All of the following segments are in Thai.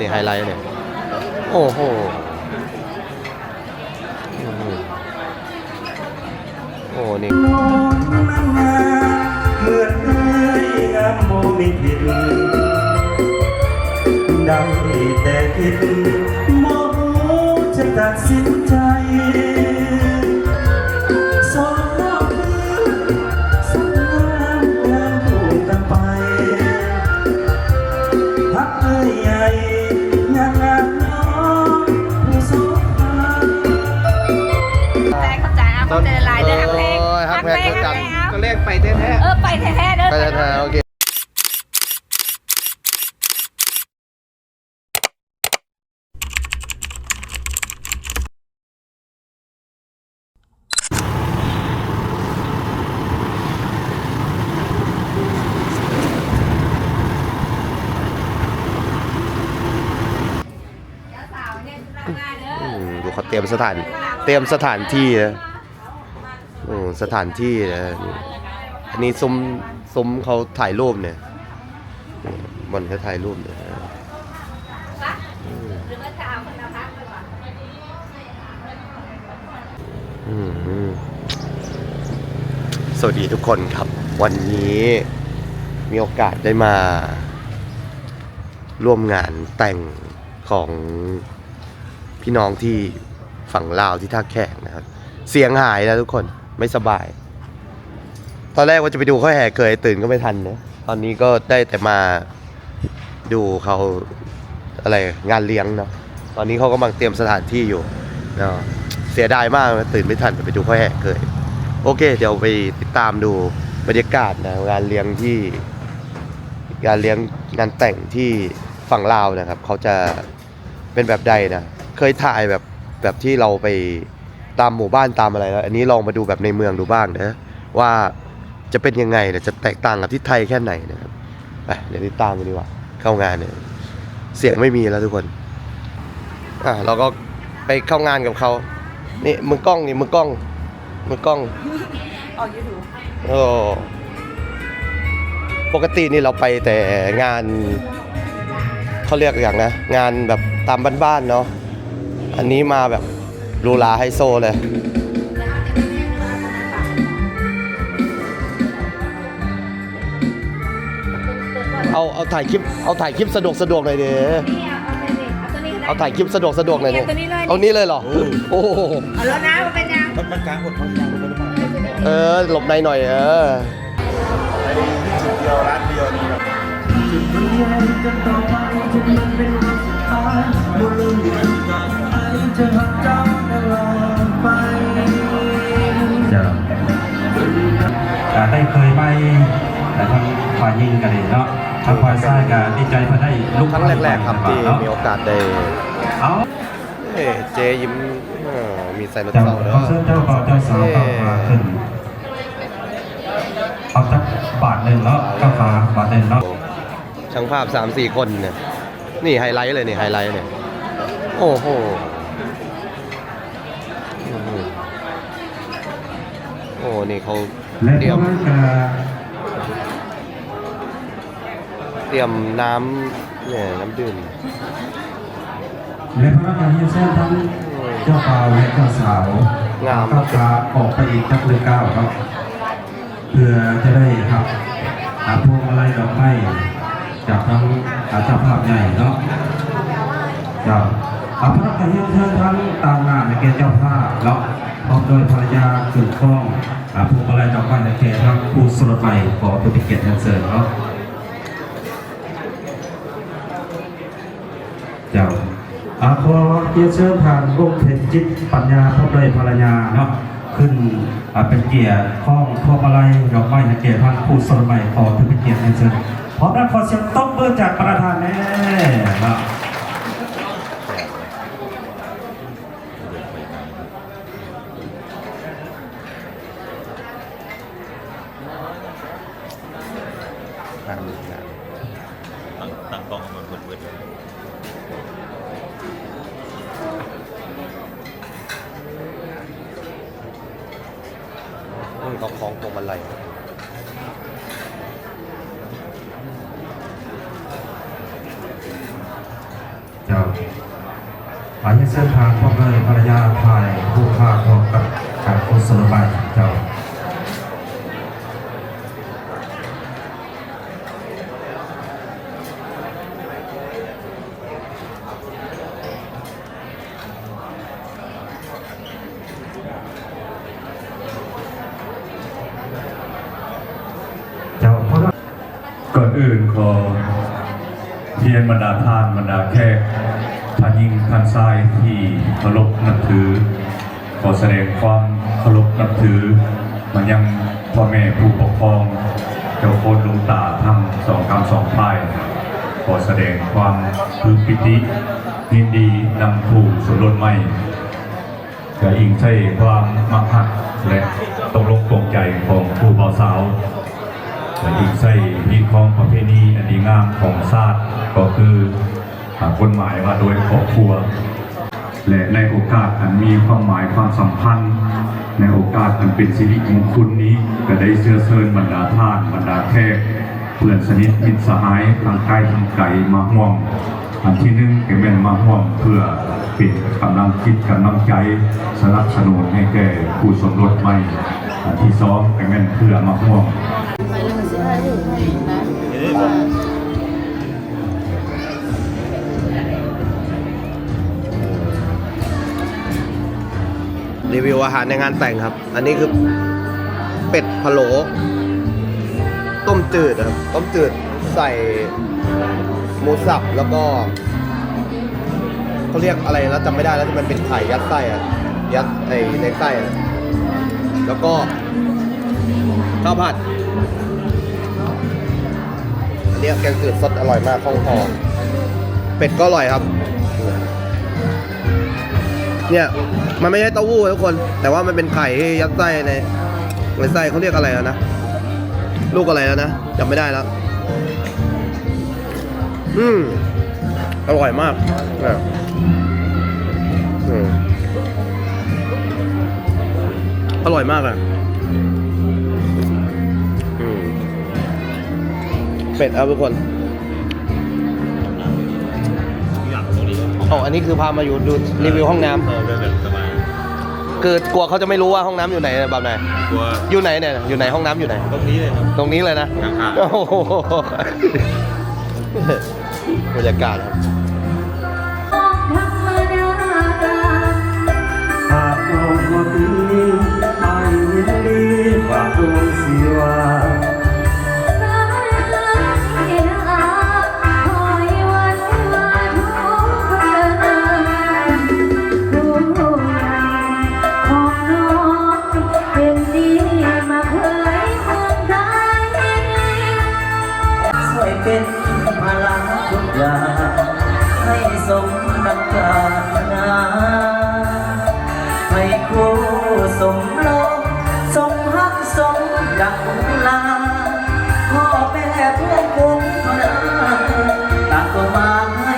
นี่ไฮไลท์เนี่ยโอ้โหโอ้โหโอ้นี่นอนนั่งนาเหมือนงามโมมิดได้แต่คิด โอ้ยฮักแพงฮักคือกันแพงเอาก็เรียกไปแท้เออไปแท้ๆเด้อไปแท้ๆโอเคอืมดูเขาเตรียมสถาน เตรียมสถานที่นะ อืมสถานที่นะอันนี้ซุ้มซุ้มเขาถ่ายรูปเนี่ยบอนเขาถ่ายรูปเนี่ยสวัสดีทุกคนครับ วันนี้มีโอกาสได้มา ร่วมงานแต่งของพี่น้องที่ฝั่งลาวที่ท่าแขกนะครับ เสียงหายแล้วทุกคน ไม่สบาย ตอนแรกว่าจะไปดูเขาแห่เคยตื่นก็ไม่ทันนะตอนนี้ก็ได้แต่มาดูเขาอะไรงานเลี้ยงเนาะตอนนี้เขากำลังเตรียมสถานที่อยู่เนาะเสียดายมากตื่นไม่ทันไปดูเขาแห่เคยโอเค เดี๋ยวไปติดตามดูบรรยากาศนะงานเลี้ยงที่งานเลี้ยงงานแต่งที่ฝั่งลาวนะครับเขาจะเป็นแบบใดนะเคยถ่ายแบบแบบที่เราไป ตามหมู่บ้านตามอะไรแล้ว อันนี้ลองมาดูแบบในเมืองดูบ้างนะว่าจะเป็นยังไงนะจะแตกต่างกับที่ไทยแค่ไหนนะครับไปเดี๋ยวติดตามกันดีกว่าเข้างานเนี่ยเสียงไม่มีแล้วทุกคนอะเราก็ไปเข้างานกับเขานี่มือกล้องนี่มือกล้องมือกล้องออกยูทูบโอ้ปกตินี่เราไปแต่งานเขาเรียกอย่างนะ งานแบบตามบ้านๆเนาะอันนี้มาแบบ หรูหราไฮโซเลย เอาเอาถ่ายคลิปเอาถ่ายคลิปสะดวกสะดวกหน่อยดินี่เอาไปเลยเอาตัวนี้ก็ได้เอาถ่ายคลิปสะดวกสะดวกหน่อยดิเอาตัวนี้เลยเอานี้เลยเหรอ โอ้โหเอาแล้วนะมันเป็นยังมันมันกลางหดมันกลางหดมันมาเออ หลบในหน่อยเออไอ้จุดเดียวร้านเดียวนี่แบบ อ่าได้เคยไปแต่ทางฝ่ายยิงกันเองเนาะทางฝ่ายซ้ายก็ดีใจเพอได้ลุกครั้งแรกๆครับที่เนาะมีโอกาสได้เอาเอ้เจยิ้มเออมีใส่รถเจ้าเต่าแล้วเขาเสื้อเจ้าบ่าวเจ้าสาวเข้ามาขึ้นเอาสักบาทหนึ่งเนาะเข้ามาบาทหนึ่งเนาะช่างภาพสามสี่คนเนี่ยนี่ไฮไลท์เลยนี่ไฮไลท์เนี่ยโอ้โหโอ้โหโอ้นี่เขาและ เตรียก็มจะเตรียมน้ำเนี่ยน้ำดื่มและพนักงานที่เส้นทั้งเจ้าบ่าวและเจ้าสาวงามก้าวขาออกไปอีกจักเรือก้าวเนาะเพื่อจะได้ครับหาพวงมาลัยดอกไม้จากทั้งอาเจ้าภาพใหญ่เนาะจากอาพระกายเชิญทั้งตามงานในเกณฑ์เจ้าภาพเนาะพร้อมโดยภรรยาสุดคล้องอา พวงมาลัยดอกไม้ในเกณฑ์ทั้งผู้สลดใหม่ขอตัวเป็นเกียรติอันเชิญเนาะเจ้าอาขอเกียรติเชิญทางร่วมเพชรจิตปัญญาพร้อมโดยภรรยาเนาะขึ้นเป็นเกียรติข้องพวงมาลัยดอกไม้ในเกณฑ์ทั้งผู้สลดใหม่ขอตัวเป็นเกียรติอันเชิญพร้อมนั้นขอเสียงตบมือจากประธานแน่เนาะ น้ำน้ ตั้งตั้งกล้องมันเบิดำนี่เขาคล้องพวงมาลัย เจ้าอายุเส้นทางพ่อเลยภรรยาพายผู้ฆ่าพร้อกับการโฆษณาไปเจ้าเจ้าเพราะว่าก่อนอื่นขอเพียรบรรดาท่านบรรดาแขก ยิ่งท่านทรายที่เคารพนับถือ ขอแสดงความเคารพนับถือมายังพ่อแม่ผู้ปกครอง เจ้าโคตรลุงตาทั้งสองคำสองพายขอแสดงความพึงปิติยินดีนำผู้สมรสใหม่จะอิงใช่ความมักหักและตกลงปลงใจของผู้บ่าวสาวและอีกใส่มีของประเพณีอันดีงามของชาติก็คือ กฎหมายว่าโดยครอบครัว และในโอกาสอันมีความหมายความสัมพันธ์ ในโอกาสอันเป็นสิริมงคลนี้ก็ได้เชื้อเชิญบรรดาทานบรรดาแขกเพื่อนสนิทมิตรสหายทางใกล้ทางไกลมาห่วงอันที่หนึ่งก็เป็นมาห่วงเพื่อเป็นกำลังคิดกำลังใจสนับสนุนให้แก่ผู้สมรสใหม่อันที่สองก็เป็นเพื่อมาห่วง รีวิวอาหารในงานแต่งครับ อันนี้คือเป็ดพะโล้ต้มจืดครับ ต้มจืดใส่หมูสับแล้วก็เขาเรียกอะไรแล้วจำไม่ได้แล้วที่มันเป็นไข่ยัดไส้อะยัดไอในไส้อะแล้วก็ข้าวผัดอันเนี้ยแกงจืดสดอร่อยมากคล่องคอเป็ดก็อร่อยครับ เนี่ยมันไม่ใช่เต้าหู้ทุกคน แต่ว่ามันเป็นไข่ที่ยัดไส้ในในไส้เขาเรียกอะไรอะนะลูกอะไรแล้วนะจำไม่ได้แล้ว อืมอร่อยมากอะอืมอร่อยมากอะเป็ดครับทุกคน ตรงนี้อ๋ออันนี้คือพามาอยู่ดูรีวิวห้องน้ำเออแบบสบายคือกลัวเขาจะไม่รู้ว่าห้องน้ำอยู่ไหนแบบไหน กลัวอยู่ไหนเนี่ย อยู่ไหนห้องน้ำอยู่ไหน ตรงนี้เลยครับ ตรงนี้เลยนะข้างๆโอ้โหบรรยากาศครับหา ยาให้สมดังปรารถนาให้คู่สมรสสมรักสมดังลาพ่อแม่เพื่อนคุ้มเท่านั้นต่างก็มาให้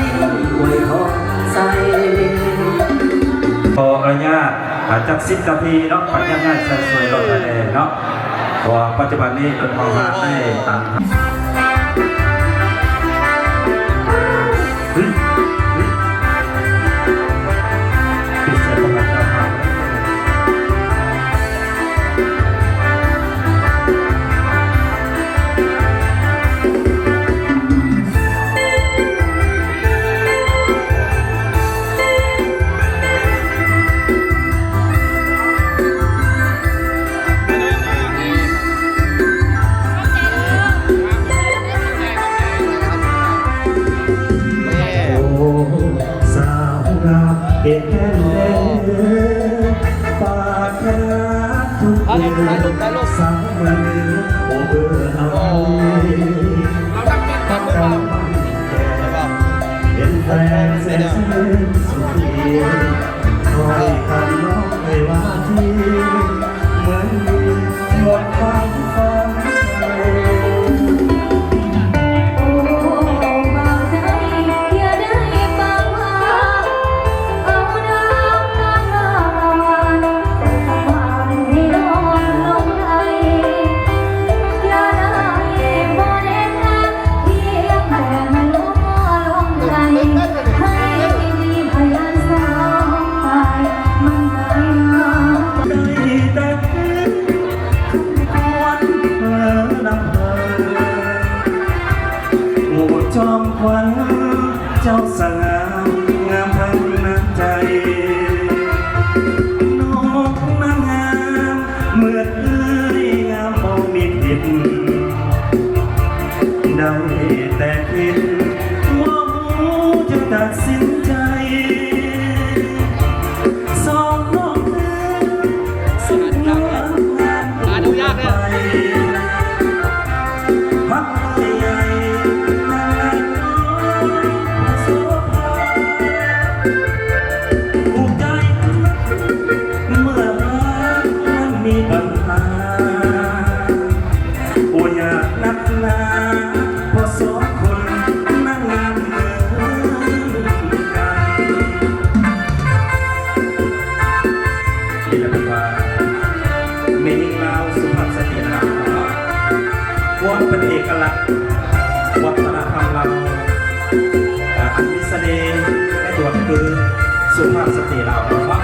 อวยพรใส่ขออนุญาตอาจจะสิบนาทีเนาะขออนุญาตใส่สวยรถแดเนาะเพราะว่าปัจจุบันนี้เป็นความรักได้ต่าง Bye. คือสุภาพสตรีเรานะครับ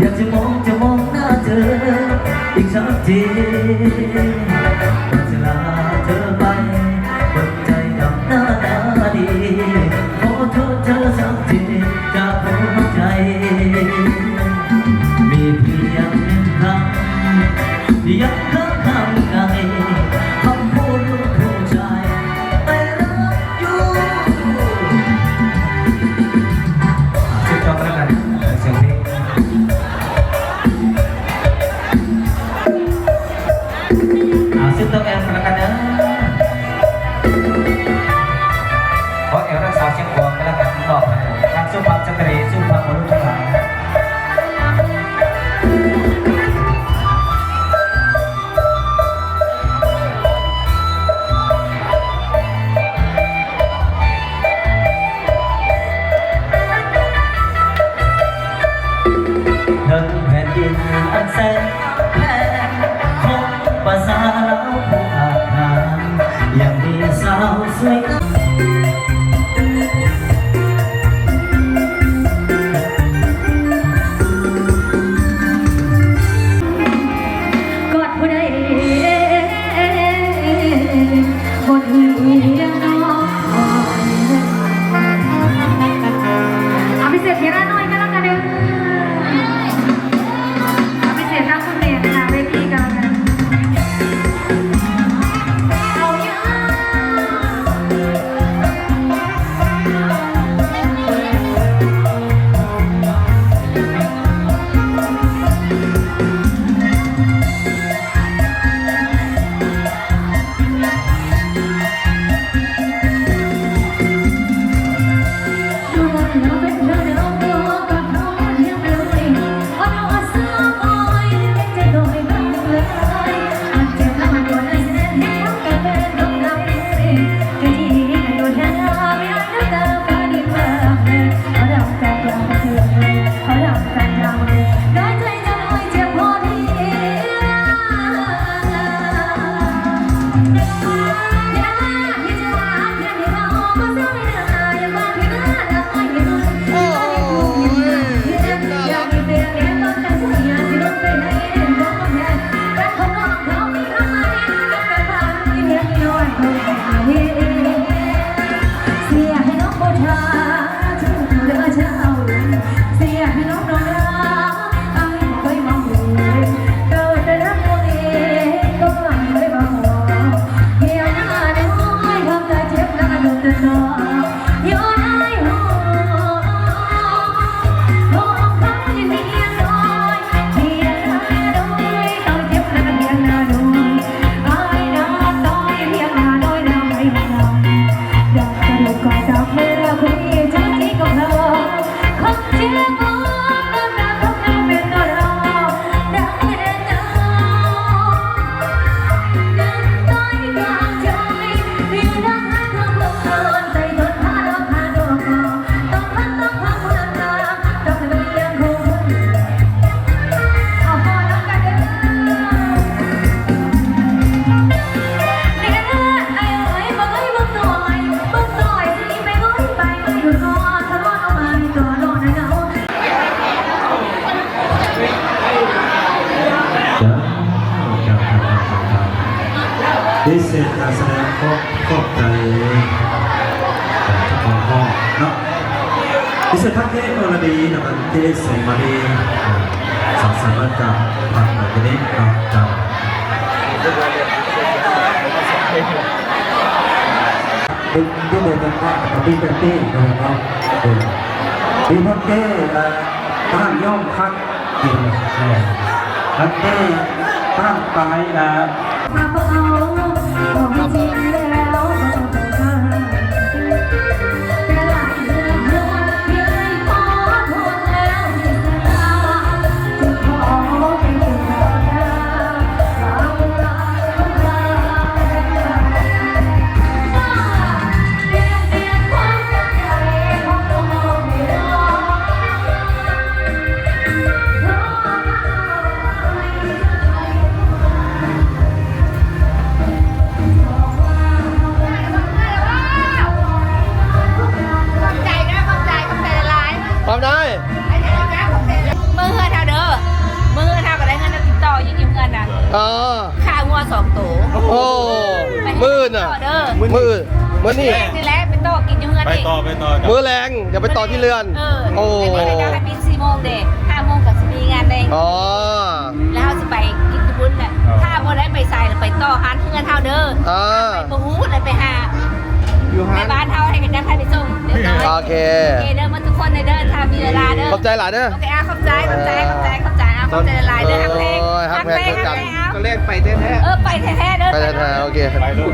อยากจะมองจะมองหน้าเธออีกสักทีำดิเศษการแสดงก็ขอบใจของพ่อเนาะดิเศษพักเทศนรดีนะครับที่ได้ส่งมาดีสังสรรค์จากผักหน่อยนี้ครับจากเป็นที่เดินกันว่ากับพี่เป็นตี้นะครับพี่พักเก้บ้านย่อมคักกินพักเก้บ้านปลายนะ มืดอะ เด้อมืดมืดนี่ นี่แหละเป็นต่อกินยืมเงินไปอีกต่อไปต่อกับมือแรงอย่าไปต่อที่เรือน เออโอ้แต่นี่ได้ให้ปิดสี่โมงเด็กห้าโมงกับสิมีงานเองอ๋อ แล้วเราจะไปกินบุญน่ะถ้าโมได้ไปใส่ไปต่อฮันเงินเท่าเด้ออ่าไปบูฮูเลยไปหาในบ้านเท่าให้กันได้ให้ไปส่งเรียบร้อยโอเค โอเคเด้อมาทุกคนในเด้อถ้ามีเวลาเด้อ ขอบใจหลานเด้อ โอเคอะขอบใจขอบใจขอบใจขอบใจอะขอบใจหลายเด้อฮักเพลงโอ้ยฮักเพลงฮักเพลง ก็เออไปแท้ๆเด้อไปแท้ๆโอเคไปลูก